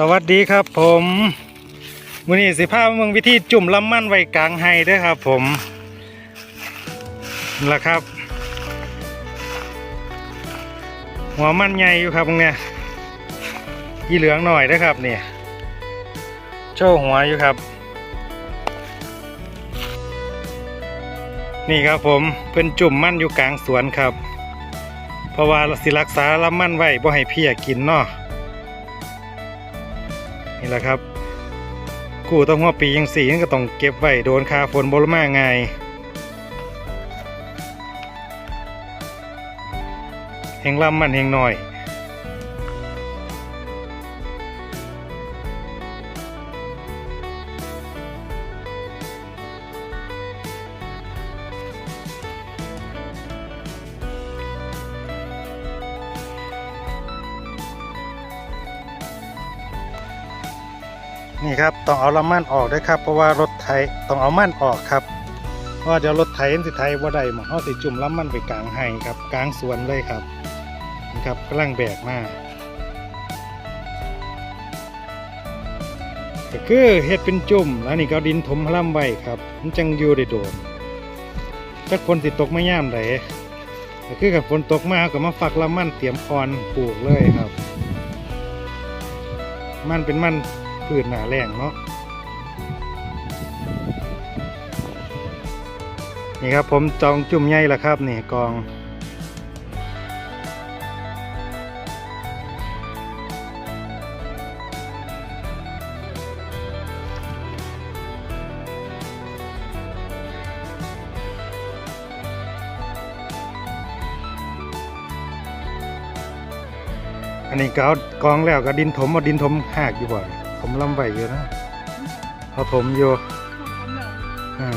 สวัสดีครับผมมือนี้สิพาเมืองวิธีจุ่มลำมันไว้กลางไฮด้วยครับผมนี่ละครับ หัวมันใหญ่อยู่ครับตรงเนี้ยยี่เหลืองหน่อยเด้วยครับเนี่ยโชว์หัวอยู่ครับ นี่ครับผมเป็นจุ่มมันอยู่กลางสวนครับ เพราะว่าสิรักษาลำมันไว้บ่ให้เพียกินเนาะ นี่แหละครับกู้ต้องหัวปียังสี่ก็ต้องเก็บไว้โดนคาฝนบลมาง่ายเฮงลำมันเฮงหน่อย นี่ครับต้องเอาลำมันออกด้วยครับ เพราะว่ารถไถต้องเอามันออกครับ เพราะว่าเดี๋ยวรถไถมันสิไถว่าใดหมอเขาสิจุ่มลำมันไปกลางไห้ครับกลางสวนเลยครับนี่ครับกำลังแบกมาก็คือเฮ็ดเป็นจุ่มแล้วนี่ก็ดินถมลำไว้ครับมันจังอยู่ได้โดนจักฝนสิตกไม่ย่ามใดก็คือกับฝนตกมาก็มาฝักลำมันเตรียมพรปลูกเลยครับ มันเป็นมัน พืชหนาแรงเนาะนี่ครับผมจองจุ่มใหญ่แล้วครับนี่กองอันนี้ก็เอากองแล้วก็ดินถมเอาดินถมหากอยู่บ่อย ผมลำไหวอยู่นะเอาถมอยู่อ่า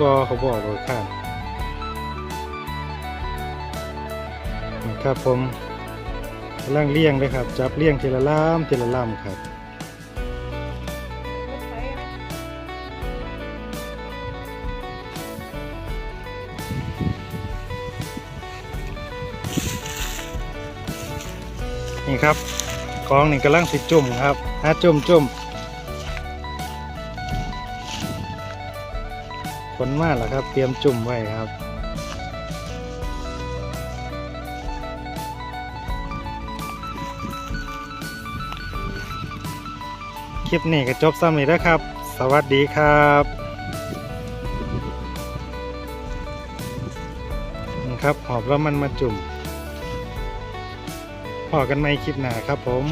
บอเขาบอกเลยครับนี่ครับผมกำลังเลี้ยงเลยครับ จับเลี้ยงทีละล่ามทีละล่ามครับ นี่ครับกองนี่กำลังสิจุ่มครับฮะจุ่มจุ่มขนมากแล้วครับ เตรียมจุ่มไว้ครับคลิปนี้ก็จบซ้ำนี้แล้วครับ สวัสดีครับครับหอบแล้วมันมาจุ่ม พอกันไหมคลิปหน้าครับผม